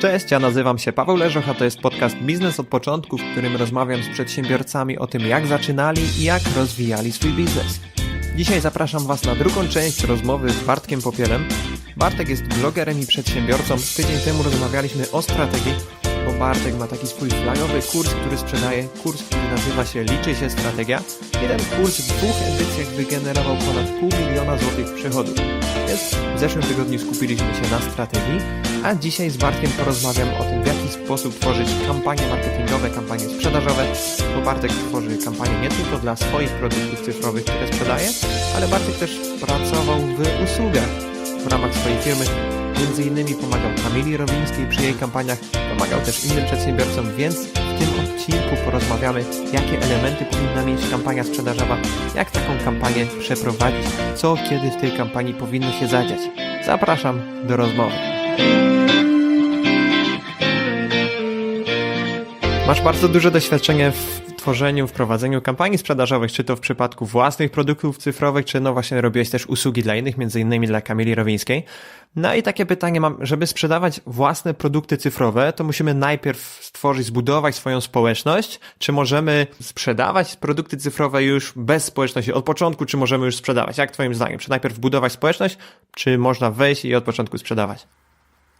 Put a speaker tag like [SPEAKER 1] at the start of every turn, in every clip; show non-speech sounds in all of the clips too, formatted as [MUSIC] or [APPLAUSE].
[SPEAKER 1] Cześć, ja nazywam się Paweł Leżoch, a to jest podcast Biznes od początku, w którym rozmawiam z przedsiębiorcami o tym, jak zaczynali i jak rozwijali swój biznes. Dzisiaj zapraszam Was na drugą część rozmowy z Bartkiem Popielem. Bartek jest blogerem i przedsiębiorcą. Tydzień temu rozmawialiśmy o strategii, Bartek ma taki swój flagowy kurs, który sprzedaje. Kurs, który nazywa się Liczy się strategia. I ten kurs w dwóch edycjach wygenerował ponad pół miliona złotych przychodów. Więc w zeszłym tygodniu skupiliśmy się na strategii, a dzisiaj z Bartkiem porozmawiam o tym, w jaki sposób tworzyć kampanie marketingowe, kampanie sprzedażowe, bo Bartek tworzy kampanie nie tylko dla swoich produktów cyfrowych, które sprzedaje, ale Bartek też pracował w usługach w ramach swojej firmy. Między innymi pomagał Kamili Rowińskiej przy jej kampaniach, pomagał też innym przedsiębiorcom, więc w tym odcinku porozmawiamy, jakie elementy powinna mieć kampania sprzedażowa, jak taką kampanię przeprowadzić, co kiedy w tej kampanii powinno się zadziać. Zapraszam do rozmowy. Masz bardzo duże doświadczenie w tworzeniu, w prowadzeniu kampanii sprzedażowych, czy to w przypadku własnych produktów cyfrowych, czy no właśnie robiłeś też usługi dla innych, między innymi dla Kamili Rowińskiej. No i takie pytanie mam, żeby sprzedawać własne produkty cyfrowe, to musimy najpierw stworzyć, zbudować swoją społeczność, czy możemy sprzedawać produkty cyfrowe już bez społeczności od początku, czy możemy już sprzedawać? Jak twoim zdaniem? Czy najpierw budować społeczność, czy można wejść i od początku sprzedawać?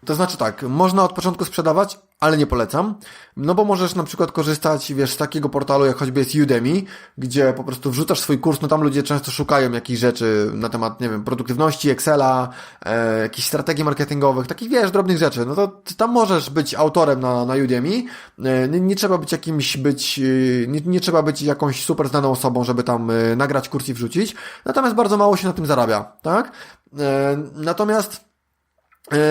[SPEAKER 2] To znaczy tak, można od początku sprzedawać, ale nie polecam, no bo możesz na przykład korzystać, wiesz, z takiego portalu jak choćby jest Udemy, gdzie po prostu wrzucasz swój kurs, no tam ludzie często szukają jakichś rzeczy na temat, nie wiem, produktywności, Excela, e, jakichś strategii marketingowych, takich, wiesz, drobnych rzeczy, no to tam możesz być autorem na, na Udemy, e, nie, nie, trzeba być jakimś, być, e, nie, nie trzeba być jakąś super znaną osobą, żeby tam e, nagrać kurs i wrzucić, natomiast bardzo mało się na tym zarabia, tak? E, natomiast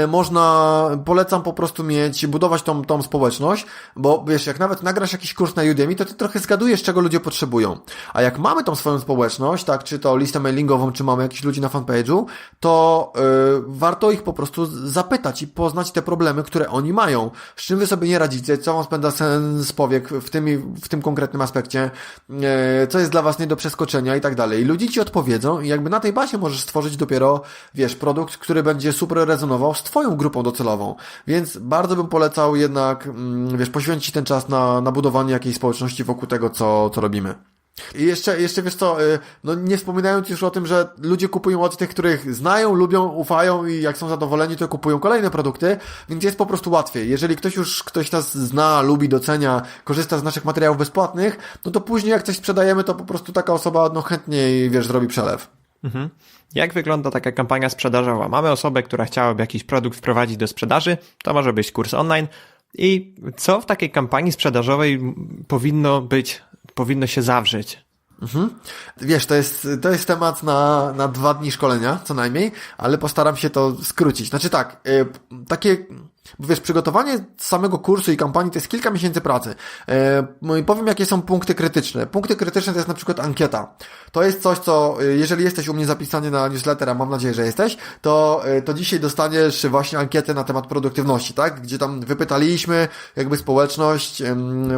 [SPEAKER 2] można, polecam po prostu mieć, budować tą, tą społeczność, bo wiesz, jak nawet nagrasz jakiś kurs na Udemy, to ty trochę zgadujesz, czego ludzie potrzebują. A jak mamy tą swoją społeczność, tak, czy to listę mailingową, czy mamy jakichś ludzi na fanpage'u, to yy, warto ich po prostu zapytać i poznać te problemy, które oni mają. Z czym wy sobie nie radzicie, co wam spędza sens powiek w tym, w tym konkretnym aspekcie, yy, co jest dla was nie do przeskoczenia i tak dalej. Ludzie ci odpowiedzą i jakby na tej bazie możesz stworzyć dopiero, wiesz, produkt, który będzie super rezonował z Twoją grupą docelową. Więc bardzo bym polecał jednak, mm, wiesz, poświęcić ten czas na, na budowanie jakiejś społeczności wokół tego, co, co robimy. I jeszcze, jeszcze wiesz co, y, no nie wspominając już o tym, że ludzie kupują od tych, których znają, lubią, ufają i jak są zadowoleni, to kupują kolejne produkty, więc jest po prostu łatwiej. Jeżeli ktoś już, ktoś nas zna, lubi, docenia, korzysta z naszych materiałów bezpłatnych, no to później jak coś sprzedajemy, to po prostu taka osoba no chętniej, wiesz, zrobi przelew.
[SPEAKER 1] Mhm. Jak wygląda taka kampania sprzedażowa? Mamy osobę, która chciałaby jakiś produkt wprowadzić do sprzedaży, to może być kurs online. I co w takiej kampanii sprzedażowej powinno być, powinno się zawrzeć?
[SPEAKER 2] Mhm. Wiesz, to jest, to jest temat na, na dwa dni szkolenia, co najmniej, ale postaram się to skrócić. Znaczy tak, y, takie bo wiesz, przygotowanie samego kursu i kampanii to jest kilka miesięcy pracy. E, powiem, jakie są punkty krytyczne. Punkty krytyczne to jest na przykład ankieta. To jest coś, co, e, jeżeli jesteś u mnie zapisany na newsletter, a mam nadzieję, że jesteś, to, e, to dzisiaj dostaniesz właśnie ankietę na temat produktywności, tak? Gdzie tam wypytaliśmy jakby społeczność,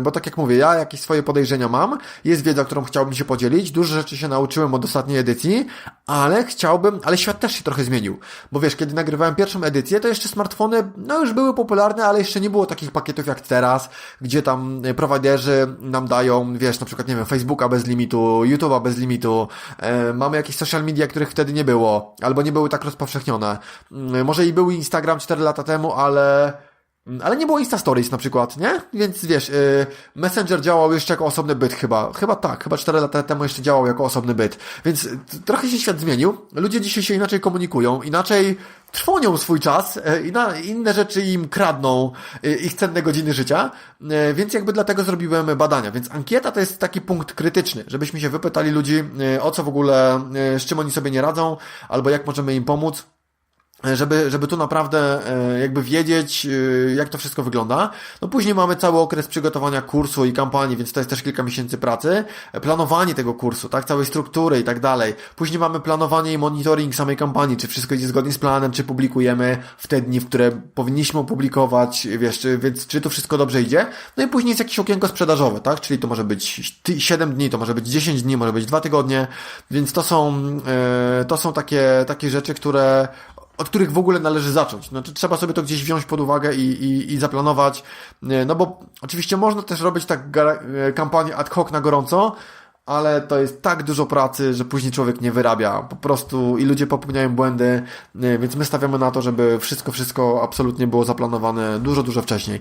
[SPEAKER 2] bo tak jak mówię, ja jakieś swoje podejrzenia mam, jest wiedza, którą chciałbym się podzielić, dużo rzeczy się nauczyłem od ostatniej edycji, ale chciałbym, ale świat też się trochę zmienił. Bo wiesz, kiedy nagrywałem pierwszą edycję, to jeszcze smartfony, no już były popularne, ale jeszcze nie było takich pakietów jak teraz, gdzie tam prowajderzy nam dają, wiesz, na przykład, nie wiem, Facebooka bez limitu, YouTube'a bez limitu, e, mamy jakieś social media, których wtedy nie było, albo nie były tak rozpowszechnione. E, może i był Instagram 4 lata temu, ale Mm, ale nie było Insta Stories na przykład, nie? Więc wiesz, yy, Messenger działał jeszcze jako osobny byt chyba. Chyba tak, chyba 4 lata temu jeszcze działał jako osobny byt. Więc trochę się świat zmienił. Ludzie dzisiaj się inaczej komunikują, inaczej trwonią swój czas, yy, inne rzeczy im kradną yy, ich cenne godziny życia. Y, więc jakby dlatego zrobiłem badania. Więc ankieta to jest taki punkt krytyczny, żebyśmy się wypytali ludzi, o co w ogóle, z czym oni sobie nie radzą, albo jak możemy im pomóc żeby, żeby tu naprawdę e, jakby wiedzieć, e, jak to wszystko wygląda. No później mamy cały okres przygotowania kursu i kampanii, więc to jest też kilka miesięcy pracy. Planowanie tego kursu, tak, całej struktury i tak dalej. Później mamy planowanie i monitoring samej kampanii, czy wszystko idzie zgodnie z planem, czy publikujemy w te dni, w które powinniśmy opublikować, wiesz, czy, więc czy to wszystko dobrze idzie. No i później jest jakieś okienko sprzedażowe, tak, czyli to może być 7 dni, to może być 10 dni, może być 2 tygodnie, więc to są, e, to są takie, takie rzeczy, które od których w ogóle należy zacząć. Znaczy, trzeba sobie to gdzieś wziąć pod uwagę i, i, i zaplanować. No bo oczywiście można też robić tak e, kampanię ad hoc na gorąco, ale to jest tak dużo pracy, że później człowiek nie wyrabia. Po prostu i ludzie popełniają błędy, więc my stawiamy na to, żeby wszystko, wszystko absolutnie było zaplanowane dużo, dużo wcześniej.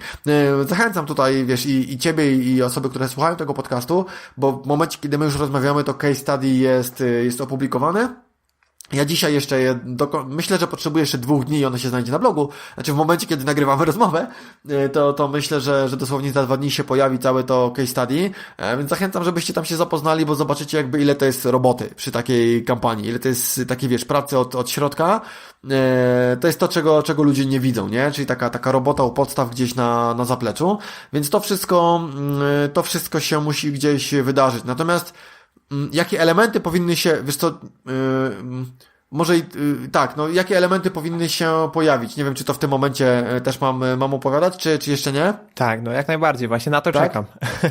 [SPEAKER 2] Zachęcam tutaj, wiesz, i, i Ciebie, i osoby, które słuchają tego podcastu, bo w momencie, kiedy my już rozmawiamy, to case study jest, e, jest opublikowany. Ja dzisiaj jeszcze je doko- myślę, że potrzebuję jeszcze dwóch dni i ono się znajdzie na blogu. Znaczy w momencie, kiedy nagrywamy rozmowę, e, to, to myślę, że, że dosłownie za dwa dni się pojawi całe to case study, E, więc zachęcam, żebyście tam się zapoznali, bo zobaczycie jakby ile to jest roboty przy takiej kampanii, ile to jest takiej, wiesz, pracy od, od środka. E, To jest to, czego, czego ludzie nie widzą, nie? Czyli taka, taka robota u podstaw gdzieś na, na zapleczu. Więc to wszystko, mm, to wszystko się musi gdzieś wydarzyć. Natomiast jakie elementy powinny się, co, yy, mm, może i yy, tak, no jakie elementy powinny się pojawić? Nie wiem, czy to w tym momencie yy, też mam, yy, mam opowiadać, czy, czy jeszcze nie?
[SPEAKER 1] Tak, no jak najbardziej, właśnie na to
[SPEAKER 2] Tak?
[SPEAKER 1] czekam.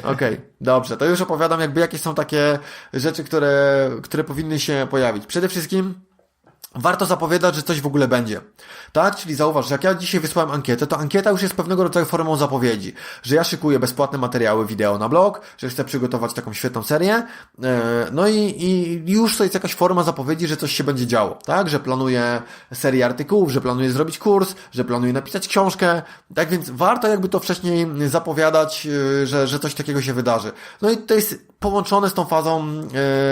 [SPEAKER 1] [LAUGHS]
[SPEAKER 2] Okej, dobrze, to już opowiadam jakby jakie są takie rzeczy, które, które powinny się pojawić. Przede wszystkim warto zapowiadać, że coś w ogóle będzie. Tak? Czyli zauważ, że jak ja dzisiaj wysłałem ankietę, to ankieta już jest pewnego rodzaju formą zapowiedzi, że ja szykuję bezpłatne materiały wideo na blog, że chcę przygotować taką świetną serię, e, no i, i już to jest jakaś forma zapowiedzi, że coś się będzie działo, tak? Że planuję serię artykułów, że planuję zrobić kurs, że planuję napisać książkę, tak więc warto jakby to wcześniej zapowiadać, e, że, że coś takiego się wydarzy. No i to jest połączone z tą fazą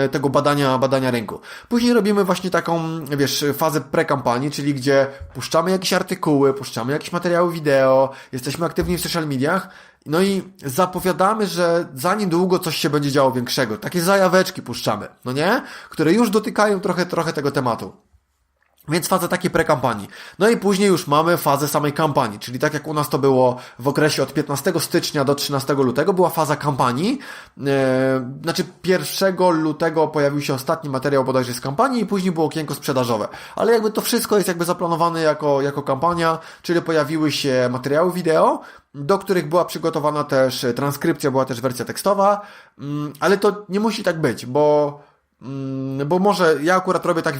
[SPEAKER 2] e, tego badania, badania rynku. Później robimy właśnie taką, wiesz, fazę prekampanii, czyli gdzie puszczamy jakieś artykuły, puszczamy jakieś materiały wideo, jesteśmy aktywni w social mediach, no i zapowiadamy, że za niedługo coś się będzie działo większego. Takie zajaweczki puszczamy, no nie? Które już dotykają trochę, trochę tego tematu. Więc fazę takiej prekampanii. No i później już mamy fazę samej kampanii, czyli tak jak u nas to było w okresie od 15 stycznia do 13 lutego, była faza kampanii. Eee, znaczy 1 lutego pojawił się ostatni materiał bodajże z kampanii i później było okienko sprzedażowe. Ale jakby to wszystko jest jakby zaplanowane jako, jako kampania, czyli pojawiły się materiały wideo, do których była przygotowana też transkrypcja, była też wersja tekstowa, mm, ale to nie musi tak być, bo Bo może ja akurat robię tak,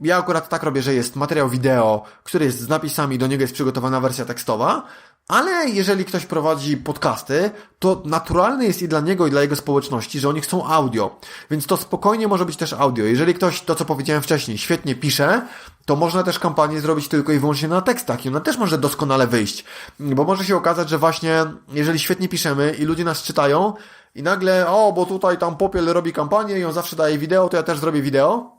[SPEAKER 2] ja akurat tak robię, że jest materiał wideo, który jest z napisami, do niego jest przygotowana wersja tekstowa, ale jeżeli ktoś prowadzi podcasty, to naturalne jest i dla niego, i dla jego społeczności, że oni chcą audio. Więc to spokojnie może być też audio. Jeżeli ktoś, to co powiedziałem wcześniej, świetnie pisze, to można też kampanię zrobić tylko i wyłącznie na tekstach i ona też może doskonale wyjść. Bo może się okazać, że właśnie, jeżeli świetnie piszemy i ludzie nas czytają, i nagle, o, bo tutaj tam Popiel robi kampanię i on zawsze daje wideo, to ja też zrobię wideo.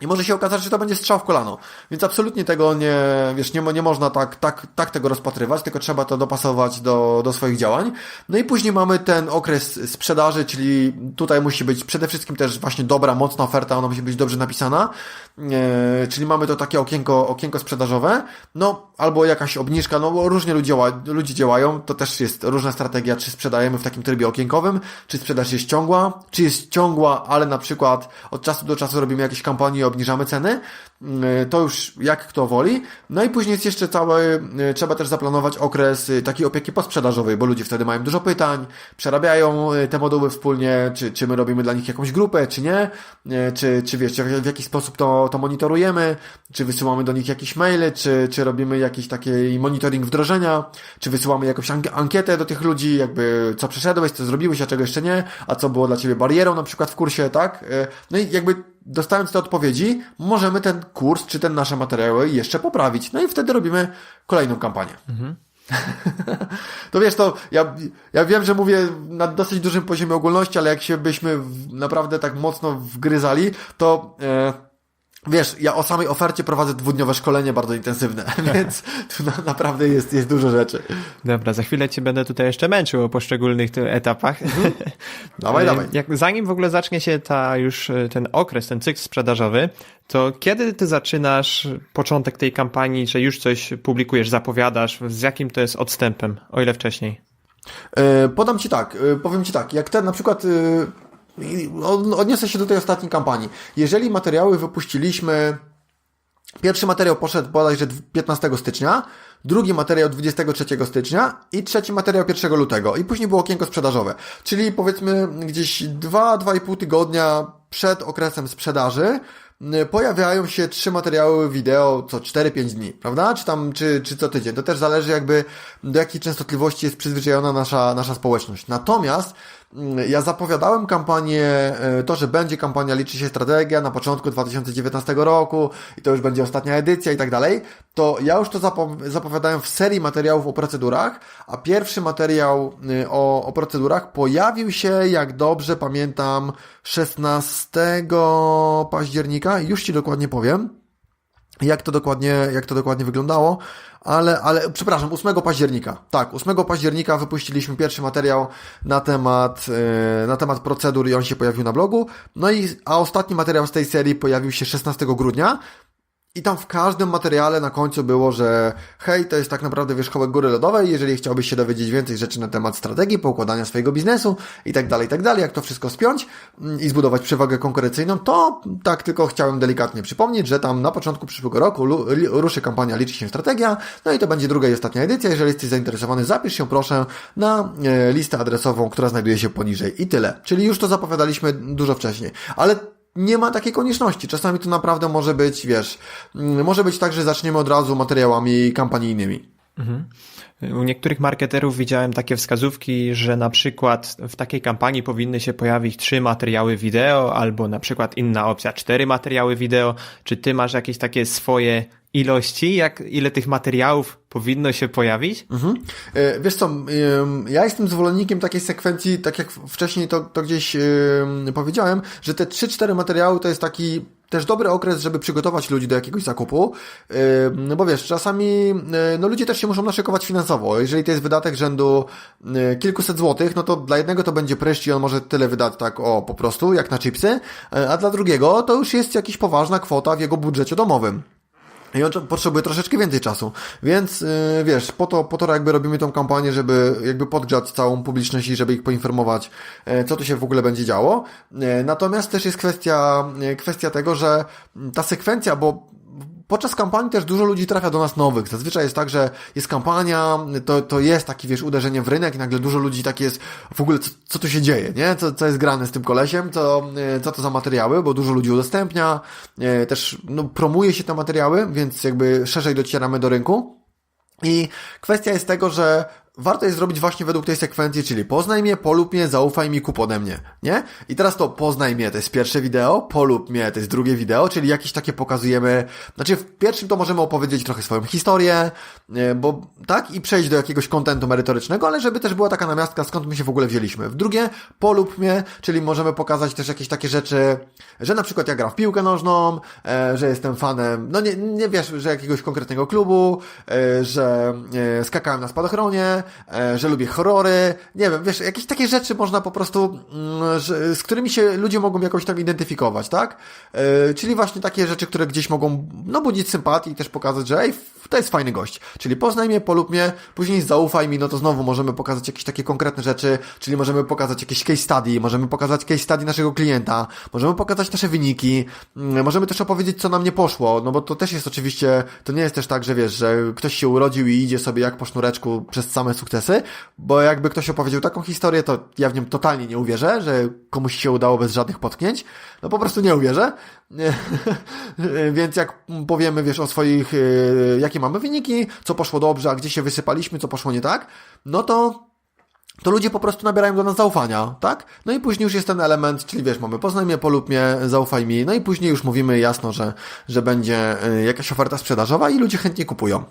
[SPEAKER 2] I może się okazać, że to będzie strzał w kolano. Więc absolutnie tego nie, wiesz, nie, nie można tak, tak, tak tego rozpatrywać, tylko trzeba to dopasować do, do swoich działań. No i później mamy ten okres sprzedaży, czyli tutaj musi być przede wszystkim też właśnie dobra, mocna oferta, ona musi być dobrze napisana. E, czyli mamy to takie okienko, okienko sprzedażowe, no albo jakaś obniżka, no bo różnie ludzie, ludzie działają, to też jest różna strategia, czy sprzedajemy w takim trybie okienkowym, czy sprzedaż jest ciągła, czy jest ciągła, ale na przykład od czasu do czasu robimy jakieś kampanie obniżamy ceny, to już jak kto woli. No i później jest jeszcze cały, yy, trzeba też zaplanować okres yy, takiej opieki posprzedażowej, bo ludzie wtedy mają dużo pytań, przerabiają te moduły wspólnie, czy, czy my robimy dla nich jakąś grupę, czy nie, czy, czy wiesz, w, jaki sposób to, to monitorujemy, czy wysyłamy do nich jakieś maile, czy, czy robimy jakiś taki monitoring wdrożenia, czy wysyłamy jakąś ank- ankietę do tych ludzi, jakby co przeszedłeś, co zrobiłeś, a czego jeszcze nie, a co było dla Ciebie barierą na przykład w kursie, tak? No i jakby dostając te odpowiedzi, możemy ten kurs czy ten nasze materiały jeszcze poprawić. No i wtedy robimy kolejną kampanię. [LAUGHS] to wiesz, to ja, ja wiem, że mówię na dosyć dużym poziomie ogólności, ale jak się byśmy naprawdę tak mocno wgryzali, to e, wiesz, ja o samej ofercie prowadzę dwudniowe szkolenie bardzo intensywne, [LAUGHS] więc tu na, naprawdę jest, jest dużo rzeczy.
[SPEAKER 1] Dobra, za chwilę cię będę tutaj jeszcze męczył o poszczególnych etapach. [LAUGHS]
[SPEAKER 2] Dawaj,
[SPEAKER 1] E,
[SPEAKER 2] dawaj.
[SPEAKER 1] Jak, zanim w ogóle zacznie się ta już e, ten okres, ten cykl sprzedażowy, to kiedy ty zaczynasz początek tej kampanii, że już coś publikujesz, zapowiadasz, z jakim to jest odstępem, o ile wcześniej?
[SPEAKER 2] E, Podam Ci tak, e, powiem Ci tak, jak ten na przykład e, odniosę się do tej ostatniej kampanii. Jeżeli materiały wypuściliśmy, pierwszy materiał poszedł bodajże 15 stycznia, drugi materiał 23 stycznia i trzeci materiał 1 lutego i później było okienko sprzedażowe. Czyli powiedzmy gdzieś 2-2,5 tygodnia przed okresem sprzedaży pojawiają się trzy materiały wideo co 4-5 dni, prawda? Czy tam, czy, czy co tydzień. To też zależy jakby do jakiej częstotliwości jest przyzwyczajona nasza, nasza społeczność. Natomiast ja zapowiadałem kampanię, e, to, że będzie kampania Liczy się strategia na początku 2019 roku i to już będzie ostatnia edycja i tak dalej, to ja już to zapo zapowiadałem w serii materiałów o procedurach, a pierwszy materiał y, o, o procedurach pojawił się, jak dobrze pamiętam, 16 października, już Ci dokładnie powiem jak to dokładnie, jak to dokładnie wyglądało, ale, ale, przepraszam, 8 października. Tak, 8 października wypuściliśmy pierwszy materiał na temat, yy, na temat procedur i on się pojawił na blogu. No i, a ostatni materiał z tej serii pojawił się 16 grudnia. I tam w każdym materiale na końcu było, że hej, to jest tak naprawdę wierzchołek góry lodowej, jeżeli chciałbyś się dowiedzieć więcej rzeczy na temat strategii, poukładania swojego biznesu i tak dalej, i tak dalej, jak to wszystko spiąć mm, i zbudować przewagę konkurencyjną, to tak tylko chciałem delikatnie przypomnieć, że tam na początku przyszłego roku ruszy kampania Liczy się strategia, no i to będzie druga i ostatnia edycja. Jeżeli jesteś zainteresowany, zapisz się proszę na e, listę adresową, która znajduje się poniżej i tyle. Czyli już to zapowiadaliśmy dużo wcześniej. Ale nie ma takiej konieczności. Czasami to naprawdę może być, wiesz, mm, może być tak, że zaczniemy od razu materiałami kampanijnymi.
[SPEAKER 1] Mhm. U niektórych marketerów widziałem takie wskazówki, że na przykład w takiej kampanii powinny się pojawić trzy materiały wideo, albo na przykład inna opcja cztery materiały wideo. Czy ty masz jakieś takie swoje ilości, jak ile tych materiałów powinno się pojawić?
[SPEAKER 2] Mhm. E, wiesz co, ja jestem zwolennikiem takiej sekwencji, tak jak wcześniej to, to gdzieś powiedziałem, że te 3-4 materiały to jest taki też dobry okres, żeby przygotować ludzi do jakiegoś zakupu, no bo wiesz, czasami no ludzie też się muszą naszykować finansowo. Jeżeli to jest wydatek rzędu kilkuset złotych, no to dla jednego to będzie pryszcz i on może tyle wydać tak o po prostu, jak na chipsy, e, a dla drugiego to już jest jakaś poważna kwota w jego budżecie domowym. I on potrzebuje troszeczkę więcej czasu. Więc yy, wiesz, po to, po to jakby robimy tą kampanię, żeby jakby podgrzać całą publiczność i żeby ich poinformować, yy, co tu się w ogóle będzie działo. Yy, natomiast też jest kwestia, yy, kwestia tego, że ta sekwencja, bo Podczas kampanii też dużo ludzi trafia do nas nowych. Zazwyczaj jest tak, że jest kampania, to, to jest taki, wiesz, uderzenie w rynek i nagle dużo ludzi tak jest, w ogóle co, co tu się dzieje, nie? Co, co jest grane z tym kolesiem, co, co to za materiały, bo dużo ludzi udostępnia, e, też no, promuje się te materiały, więc jakby szerzej docieramy do rynku. I kwestia jest tego, że warto jest zrobić właśnie według tej sekwencji, czyli poznaj mnie, polub mnie, zaufaj mi, kup ode mnie, nie? I teraz to poznaj mnie to jest pierwsze wideo, polub mnie to jest drugie wideo, czyli jakieś takie pokazujemy, znaczy w pierwszym to możemy opowiedzieć trochę swoją historię, bo tak, i przejść do jakiegoś kontentu merytorycznego, ale żeby też była taka namiastka, skąd my się w ogóle wzięliśmy. W drugie, polub mnie, czyli możemy pokazać też jakieś takie rzeczy, że na przykład ja gram w piłkę nożną, e, że jestem fanem, no nie, nie wiesz, że jakiegoś konkretnego klubu, e, że e, skakałem na spadochronie, E, że lubię horrory, nie wiem, wiesz, jakieś takie rzeczy można po prostu, mm, z którymi się ludzie mogą jakoś tam identyfikować, tak? E, czyli właśnie takie rzeczy, które gdzieś mogą, no, budzić sympatię i też pokazać, że ej, to jest fajny gość. Czyli poznaj mnie, polub mnie, później zaufaj mi, no to znowu możemy pokazać jakieś takie konkretne rzeczy, czyli możemy pokazać jakieś case study, możemy pokazać case study naszego klienta, możemy pokazać nasze wyniki, mm, możemy też opowiedzieć, co nam nie poszło, no bo to też jest oczywiście, to nie jest też tak, że wiesz, że ktoś się urodził i idzie sobie jak po sznureczku przez same sukcesy, bo jakby ktoś opowiedział taką historię, to ja w nią totalnie nie uwierzę, że komuś się udało bez żadnych potknięć, no po prostu nie uwierzę. [LAUGHS] Więc jak powiemy, wiesz, o swoich, e, jakie mamy wyniki, co poszło dobrze, a gdzie się wysypaliśmy, co poszło nie tak, no to to ludzie po prostu nabierają do nas zaufania, tak? No i później już jest ten element, czyli wiesz, mamy poznaj mnie, polub mnie, zaufaj mi, no i później już mówimy jasno, że, że będzie e, jakaś oferta sprzedażowa i ludzie chętnie kupują.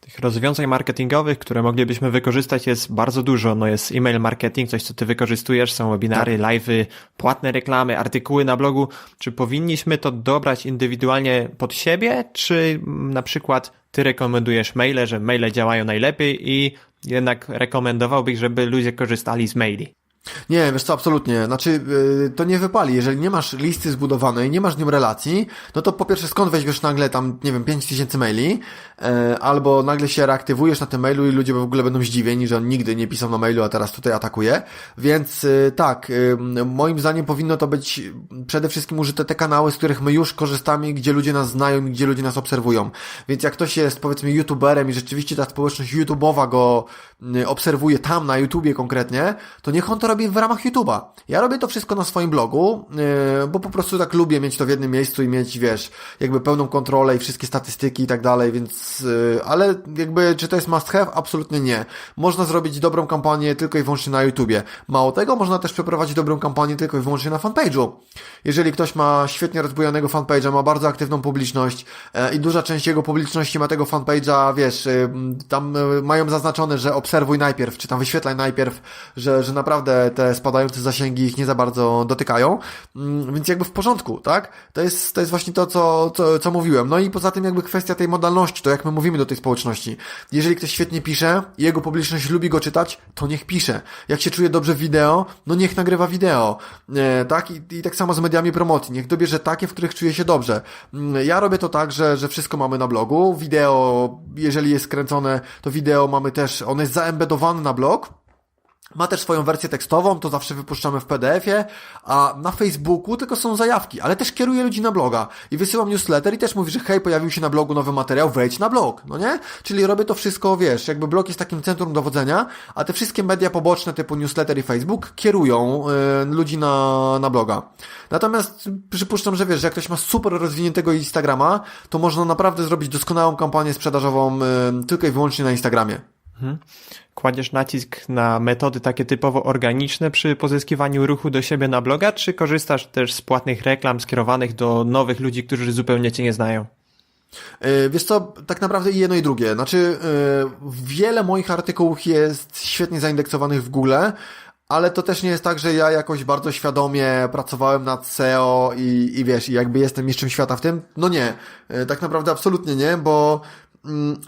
[SPEAKER 1] Tych rozwiązań marketingowych, które moglibyśmy wykorzystać jest bardzo dużo. No jest e-mail marketing, coś co ty wykorzystujesz, są webinary, tak. live'y, płatne reklamy, artykuły na blogu. Czy powinniśmy to dobrać indywidualnie pod siebie, czy na przykład ty rekomendujesz maile, że maile działają najlepiej i jednak rekomendowałbyś, żeby ludzie korzystali z maili?
[SPEAKER 2] Nie, wiesz co, absolutnie. Znaczy, yy, to nie wypali. Jeżeli nie masz listy zbudowanej, nie masz z nią relacji, no to po pierwsze skąd weźmiesz nagle tam, nie wiem, 5000 maili, yy, albo nagle się reaktywujesz na tym mailu i ludzie w ogóle będą zdziwieni, że on nigdy nie pisał na mailu, a teraz tutaj atakuje. Więc yy, tak, moim zdaniem powinno to być przede wszystkim użyte te kanały, z których my już korzystamy, gdzie ludzie nas znają gdzie ludzie nas obserwują. Więc jak ktoś jest, powiedzmy, youtuberem i rzeczywiście ta społeczność YouTube'owa go obserwuje tam, na YouTubie konkretnie, to niech on to robię w ramach YouTube'a. Ja robię to wszystko na swoim blogu, yy, bo po prostu tak lubię mieć to w jednym miejscu i mieć, wiesz, jakby pełną kontrolę i wszystkie statystyki i tak dalej, więc, yy, ale jakby, czy to jest must have? Absolutnie nie. Można zrobić dobrą kampanię tylko i wyłącznie na YouTubie. Mało tego, można też przeprowadzić dobrą kampanię tylko i wyłącznie na fanpage'u. Jeżeli ktoś ma świetnie rozbujonego fanpage'a, ma bardzo aktywną publiczność e, i duża część jego publiczności ma tego fanpage'a, wiesz, tam mają zaznaczone, że obserwuj najpierw, czy tam wyświetlaj najpierw, że, że naprawdę te spadające zasięgi ich nie za bardzo dotykają, Mm, więc jakby w porządku, tak? To jest, to jest właśnie to, co, co, co mówiłem. No i poza tym jakby kwestia tej modalności, to jak my mówimy do tej społeczności. Jeżeli ktoś świetnie pisze i jego publiczność lubi go czytać, to niech pisze. Jak się czuje dobrze wideo, no niech nagrywa wideo, e, tak? I, I tak samo z mediami promocji. Niech dobierze takie, w których czuje się dobrze. Mm, Ja robię to tak, że, że wszystko mamy na blogu. Wideo, jeżeli jest skręcone, to wideo mamy też, ono jest zaembedowane na blog. Ma też swoją wersję tekstową, to zawsze wypuszczamy w PDF-ie, a na Facebooku tylko są zajawki, ale też kieruję ludzi na bloga i wysyłam newsletter i też mówi, że hej, pojawił się na blogu nowy materiał, wejdź na blog, no nie? Czyli robię to wszystko, wiesz, jakby blog jest takim centrum dowodzenia, a te wszystkie media poboczne typu newsletter i Facebook kierują y, ludzi na, na bloga. Natomiast przypuszczam, że wiesz, że jak ktoś ma super rozwiniętego Instagrama, to można naprawdę zrobić doskonałą kampanię sprzedażową y, tylko i wyłącznie na Instagramie.
[SPEAKER 1] Kładziesz nacisk na metody takie typowo organiczne przy pozyskiwaniu ruchu do siebie na bloga, czy korzystasz też z płatnych reklam skierowanych do nowych ludzi, którzy zupełnie cię nie znają?
[SPEAKER 2] Yy, Wiesz co, tak naprawdę i jedno i drugie. Znaczy, yy, wiele moich artykułów jest świetnie zaindeksowanych w Google, ale to też nie jest tak, że ja jakoś bardzo świadomie pracowałem nad SEO i, i wiesz, i jakby jestem mistrzem świata w tym. No nie, Yy, tak naprawdę absolutnie nie, bo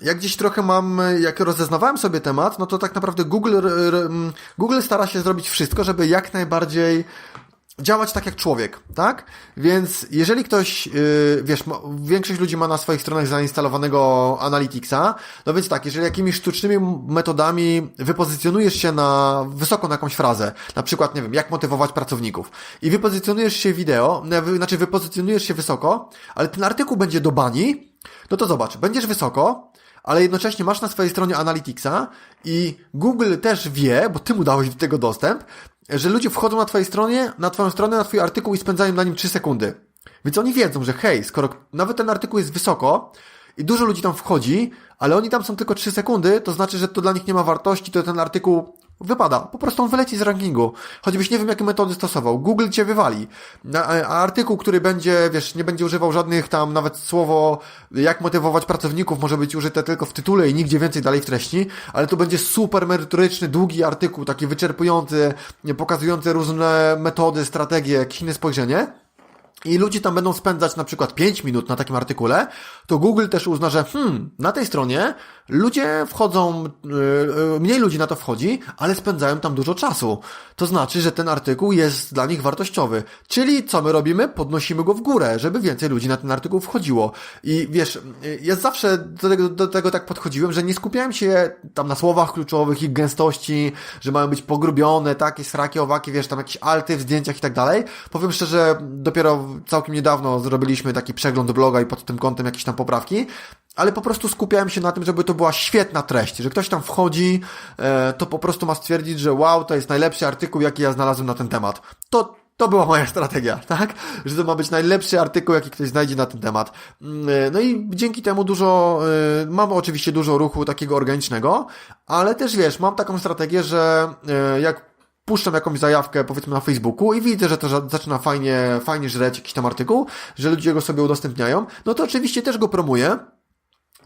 [SPEAKER 2] jak gdzieś trochę mam, jak rozeznawałem sobie temat, no to tak naprawdę Google, mm, Google stara się zrobić wszystko, żeby jak najbardziej działać tak jak człowiek, tak? Więc jeżeli ktoś, yy, wiesz, większość ludzi ma na swoich stronach zainstalowanego Analyticsa, no więc tak, jeżeli jakimiś sztucznymi metodami wypozycjonujesz się na wysoko na jakąś frazę, na przykład, nie wiem, jak motywować pracowników i wypozycjonujesz się wideo, znaczy wypozycjonujesz się wysoko, ale ten artykuł będzie do bani, no to zobacz, będziesz wysoko, ale jednocześnie masz na swojej stronie Analyticsa i Google też wie, bo ty mu dałeś do tego dostęp, że ludzie wchodzą na twojej stronie, na twoją stronę, na twój artykuł i spędzają na nim 3 sekundy. Więc oni wiedzą, że hej, skoro nawet ten artykuł jest wysoko i dużo ludzi tam wchodzi, ale oni tam są tylko 3 sekundy, to znaczy, że to dla nich nie ma wartości, to ten artykuł wypada. Po prostu on wyleci z rankingu. Choćbyś nie wiem, jakie metody stosował. Google cię wywali. A, a artykuł, który będzie, wiesz, nie będzie używał żadnych tam, nawet słowo, jak motywować pracowników, może być użyte tylko w tytule i nigdzie więcej dalej w treści, ale to będzie super merytoryczny, długi artykuł, taki wyczerpujący, pokazujący różne metody, strategie, jakieś spojrzenie i ludzie tam będą spędzać na przykład 5 minut na takim artykule, to Google też uzna, że hmm, na tej stronie ludzie wchodzą, yy, mniej ludzi na to wchodzi, ale spędzają tam dużo czasu. To znaczy, że ten artykuł jest dla nich wartościowy. Czyli co my robimy? Podnosimy go w górę, żeby więcej ludzi na ten artykuł wchodziło. I wiesz, yy, ja zawsze do tego, do tego tak podchodziłem, że nie skupiałem się tam na słowach kluczowych, ich gęstości, że mają być pogrubione, takie sraki, owaki, wiesz, tam jakieś alty w zdjęciach i tak dalej. Powiem szczerze, dopiero całkiem niedawno zrobiliśmy taki przegląd bloga i pod tym kątem jakieś tam poprawki, ale po prostu skupiałem się na tym, żeby to była świetna treść, że ktoś tam wchodzi, e, to po prostu ma stwierdzić, że wow, to jest najlepszy artykuł, jaki ja znalazłem na ten temat. To to była moja strategia, [LAUGHS] tak? Że to ma być najlepszy artykuł, jaki ktoś znajdzie na ten temat. Mm, e, No i dzięki temu dużo, e, mam oczywiście dużo ruchu takiego organicznego, ale też wiesz, mam taką strategię, że jak puszczam jakąś zajawkę, powiedzmy na Facebooku i widzę, że to zaczyna fajnie, fajnie żreć jakiś tam artykuł, że ludzie go sobie udostępniają, no to oczywiście też go promuję,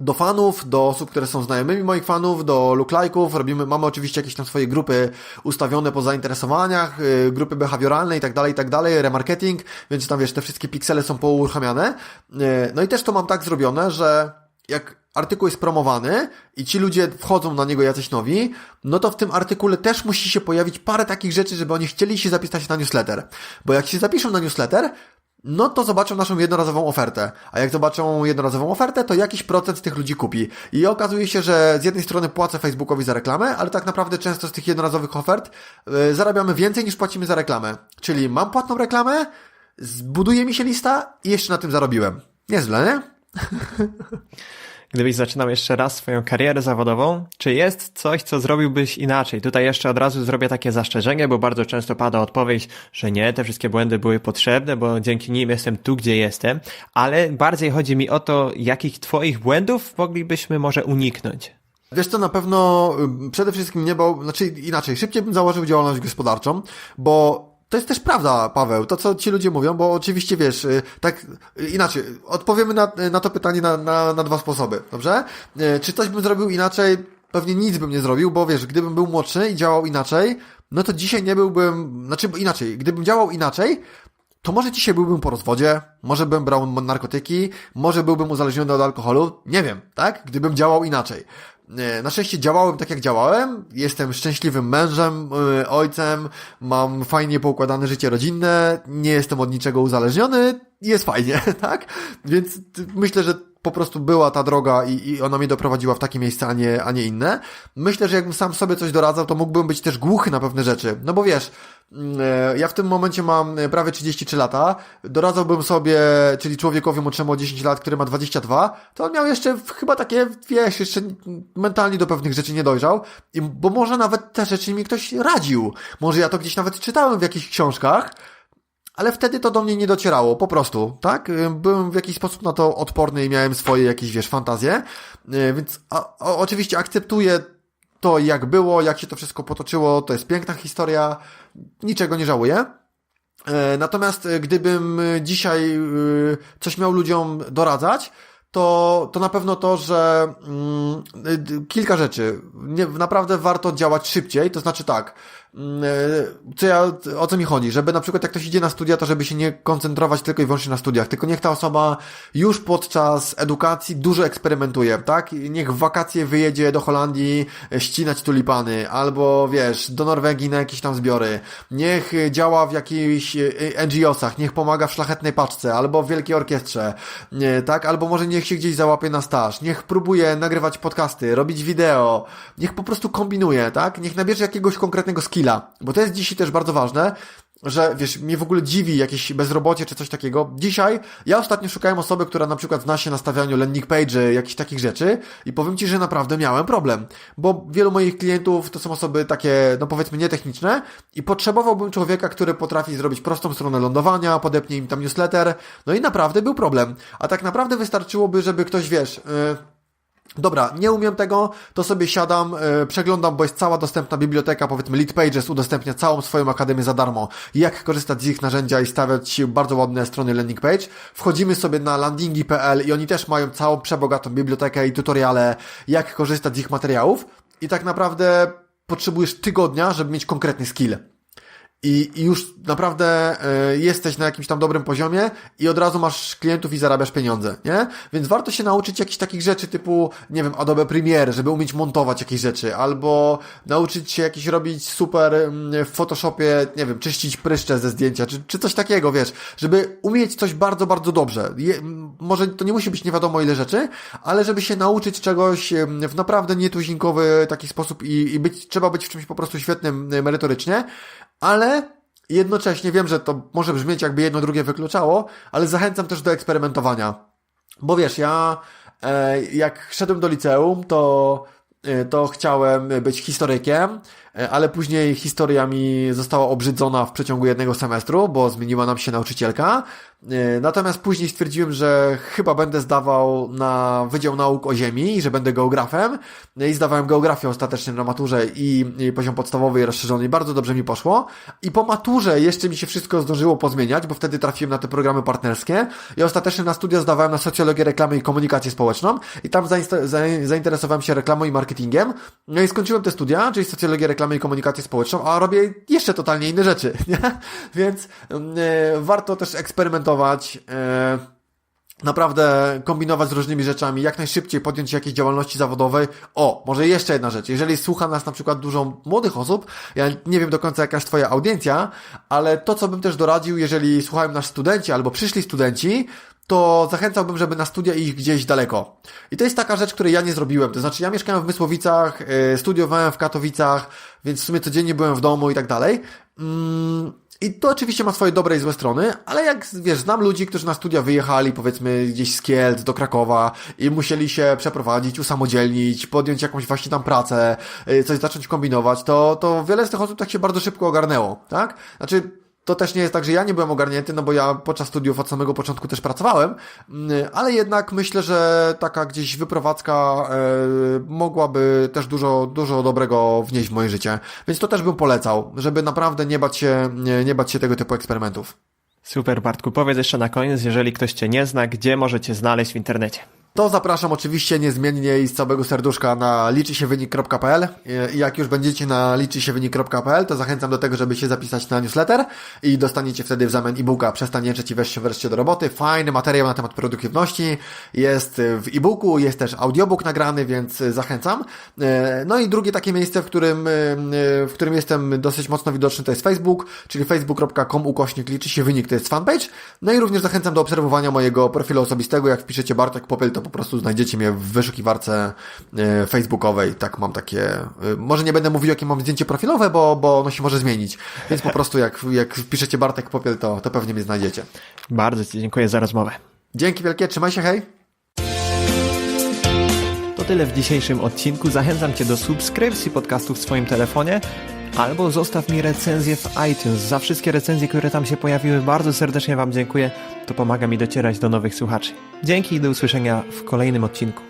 [SPEAKER 2] do fanów, do osób, które są znajomymi moich fanów, do lookalike'ów, robimy, mamy oczywiście jakieś tam swoje grupy ustawione po zainteresowaniach, y, grupy behawioralne i tak dalej, i tak dalej, remarketing, więc tam wiesz, te wszystkie piksele są pouruchamiane. Y, No i też to mam tak zrobione, że jak artykuł jest promowany i ci ludzie wchodzą na niego jacyś nowi, no to w tym artykule też musi się pojawić parę takich rzeczy, żeby oni chcieli się zapisać na newsletter. Bo jak się zapiszą na newsletter, no to zobaczą naszą jednorazową ofertę. A jak zobaczą jednorazową ofertę, to jakiś procent z tych ludzi kupi. I okazuje się, że z jednej strony płacę Facebookowi za reklamę, ale tak naprawdę często z tych jednorazowych ofert yy, zarabiamy więcej niż płacimy za reklamę. Czyli mam płatną reklamę, zbuduje mi się lista i jeszcze na tym zarobiłem. Niezle, nie? [LAUGHS]
[SPEAKER 1] gdybyś zaczynał jeszcze raz swoją karierę zawodową, czy jest coś, co zrobiłbyś inaczej? Tutaj jeszcze od razu zrobię takie zastrzeżenie, bo bardzo często pada odpowiedź, że nie, te wszystkie błędy były potrzebne, bo dzięki nim jestem tu, gdzie jestem, ale bardziej chodzi mi o to, jakich twoich błędów moglibyśmy może uniknąć.
[SPEAKER 2] Wiesz co, na pewno y, przede wszystkim nie, bo, znaczy inaczej, szybciej bym założył działalność gospodarczą, bo to jest też prawda, Paweł, to co ci ludzie mówią, bo oczywiście wiesz, y, tak y, inaczej, odpowiemy na, na to pytanie na, na, na dwa sposoby, dobrze? Y, Czy coś bym zrobił inaczej? Pewnie nic bym nie zrobił, bo wiesz, gdybym był młodszy i działał inaczej, no to dzisiaj nie byłbym, znaczy inaczej, gdybym działał inaczej, to może dzisiaj byłbym po rozwodzie, może bym brał narkotyki, może byłbym uzależniony od alkoholu, nie wiem, tak? Gdybym działał inaczej. Na szczęście działałem tak jak działałem, jestem szczęśliwym mężem, e, ojcem, mam fajnie poukładane życie rodzinne, nie jestem od niczego uzależniony, jest fajnie, [LAUGHS] tak? Więc myślę, że po prostu była ta droga i, i ona mnie doprowadziła w takie miejsce, a nie, a nie inne. Myślę, że jakbym sam sobie coś doradzał, to mógłbym być też głuchy na pewne rzeczy. No bo wiesz, mm, e, ja w tym momencie mam e, prawie 33 lata, doradzałbym sobie, czyli człowiekowi młodszemu o 10 lat, który ma 22, to on miał jeszcze chyba takie, wiesz, jeszcze mentalnie do pewnych rzeczy nie dojrzał, bo może nawet te rzeczy mi ktoś radził. Może ja to gdzieś nawet czytałem w jakichś książkach, ale wtedy to do mnie nie docierało, po prostu, tak? Y, Byłem w jakiś sposób na to odporny i miałem swoje jakieś, wiesz, fantazje, Y, więc a, o, oczywiście akceptuję to, jak było, jak się to wszystko potoczyło, to jest piękna historia, niczego nie żałuję. E, Natomiast gdybym dzisiaj coś miał ludziom doradzać, to, to na pewno to, że mm, kilka rzeczy. Nie, naprawdę warto działać szybciej, to znaczy tak. Mm, e, Co ja, o co mi chodzi? Żeby na przykład jak ktoś idzie na studia, to żeby się nie koncentrować tylko i wyłącznie na studiach, tylko niech ta osoba już podczas edukacji dużo eksperymentuje, tak? Niech w wakacje wyjedzie do Holandii e, ścinać tulipany, albo wiesz, do Norwegii na jakieś tam zbiory. Niech e, działa w jakichś NGO-sach, niech pomaga w szlachetnej paczce, albo w wielkiej orkiestrze, tak? Albo może niech się gdzieś załapie na staż, niech próbuje nagrywać podcasty, robić wideo, niech po prostu kombinuje, tak? Niech nabierze jakiegoś konkretnego skilla, bo to jest dzisiaj też bardzo ważne, że wiesz, mnie w ogóle dziwi jakieś bezrobocie czy coś takiego. Dzisiaj ja ostatnio szukałem osoby, która na przykład zna się na stawianiu landing page, jakichś takich rzeczy i powiem Ci, że naprawdę miałem problem, bo wielu moich klientów to są osoby takie, no powiedzmy nietechniczne i potrzebowałbym człowieka, który potrafi zrobić prostą stronę lądowania, podepnie im tam newsletter, no i naprawdę był problem. A tak naprawdę wystarczyłoby, żeby ktoś, wiesz, yy, Dobra, nie umiem tego, to sobie siadam, e, przeglądam, bo jest cała dostępna biblioteka, powiedzmy Lead Pages udostępnia całą swoją akademię za darmo. Jak korzystać z ich narzędzia i stawiać bardzo ładne strony landing page. Wchodzimy sobie na landingi.pl i oni też mają całą przebogatą bibliotekę i tutoriale, jak korzystać z ich materiałów. I tak naprawdę potrzebujesz tygodnia, żeby mieć konkretny skill i, i już naprawdę y, jesteś na jakimś tam dobrym poziomie i od razu masz klientów i zarabiasz pieniądze, nie? Więc warto się nauczyć jakichś takich rzeczy typu, nie wiem, Adobe Premiere, żeby umieć montować jakieś rzeczy, albo nauczyć się jakieś robić super mm, w Photoshopie, nie wiem, czyścić pryszcze ze zdjęcia, czy, czy coś takiego, wiesz, żeby umieć coś bardzo, bardzo dobrze. Je, może to nie musi być nie wiadomo ile rzeczy, ale żeby się nauczyć czegoś em, w naprawdę nietuzinkowy taki sposób i, i być, trzeba być w czymś po prostu świetnym e, merytorycznie, ale jednocześnie wiem, że to może brzmieć jakby jedno drugie wykluczało, ale zachęcam też do eksperymentowania. Bo wiesz, ja e, jak szedłem do liceum, to, e, to chciałem być historykiem, ale później historia mi została obrzydzona w przeciągu jednego semestru, bo zmieniła nam się nauczycielka. E, Natomiast później stwierdziłem, że chyba będę zdawał na Wydział Nauk o Ziemi że będę geografem. No I zdawałem geografię ostatecznie na maturze i, poziom podstawowy i rozszerzony i bardzo dobrze mi poszło. I po maturze jeszcze mi się wszystko zdążyło pozmieniać, bo wtedy trafiłem na te programy partnerskie i ostatecznie na studia zdawałem na socjologię reklamy i komunikację społeczną i tam zainteresowałem się reklamą i marketingiem. No i skończyłem te studia, czyli socjologię reklamy i komunikację społeczną, a robię jeszcze totalnie inne rzeczy, [LAUGHS] nie? Więc mm, e, warto też eksperymentować. E, naprawdę kombinować z różnymi rzeczami, jak najszybciej podjąć się jakiejś działalności zawodowej. O, może jeszcze jedna rzecz. Jeżeli słucha nas na przykład dużo młodych osób, ja nie wiem do końca jaka jest Twoja audiencja, ale to, co bym też doradził, jeżeli słuchają nas studenci albo przyszli studenci, to zachęcałbym, żeby na studia iść gdzieś daleko. I to jest taka rzecz, której ja nie zrobiłem. To znaczy, ja mieszkałem w Mysłowicach, yy, studiowałem w Katowicach, więc w sumie codziennie byłem w domu i tak dalej. Mm, I to oczywiście ma swoje dobre i złe strony, ale jak wiesz, znam ludzi, którzy na studia wyjechali, powiedzmy, gdzieś z Kielc do Krakowa i musieli się przeprowadzić, usamodzielnić, podjąć jakąś właśnie tam pracę, y, coś zacząć kombinować, to, to wiele z tych osób tak się bardzo szybko ogarnęło, tak? Znaczy, to też nie jest tak, że ja nie byłem ogarnięty, no bo ja podczas studiów od samego początku też pracowałem, mm, ale jednak myślę, że taka gdzieś wyprowadzka e, mogłaby też dużo, dużo dobrego wnieść w moje życie. Więc to też bym polecał, żeby naprawdę nie bać się, nie, nie bać się tego typu eksperymentów.
[SPEAKER 1] Super Bartku, powiedz jeszcze na koniec, jeżeli ktoś Cię nie zna, gdzie możecie znaleźć w internecie.
[SPEAKER 2] To zapraszam oczywiście niezmiennie i z całego serduszka na liczysiewynik.pl i jak już będziecie na liczysiewynik.pl to zachęcam do tego, żeby się zapisać na newsletter i dostaniecie wtedy w zamian e-booka Przestaniecie i weź się wreszcie do roboty. Fajny materiał na temat produktywności jest w e-booku, jest też audiobook nagrany, więc zachęcam. E, No i drugie takie miejsce, w którym, e, w którym jestem dosyć mocno widoczny to jest Facebook, czyli facebook.com ukośnik liczy się wynik, to jest fanpage. No i również zachęcam do obserwowania mojego profilu osobistego. Jak wpiszecie Bartek Popyl, to po prostu znajdziecie mnie w wyszukiwarce e, facebookowej. Tak mam takie, e, może nie będę mówił jakie mam zdjęcie profilowe, bo, bo ono się może zmienić. Więc po prostu jak, jak wpiszecie Bartek Popiel, to, to pewnie mnie znajdziecie.
[SPEAKER 1] Bardzo Ci dziękuję za rozmowę.
[SPEAKER 2] Dzięki wielkie, trzymaj się, hej!
[SPEAKER 1] To tyle w dzisiejszym odcinku. Zachęcam Cię do subskrypcji podcastu w swoim telefonie albo zostaw mi recenzję w iTunes. Za wszystkie recenzje, które tam się pojawiły, bardzo serdecznie Wam dziękuję. To pomaga mi docierać do nowych słuchaczy. Dzięki i do usłyszenia w kolejnym odcinku.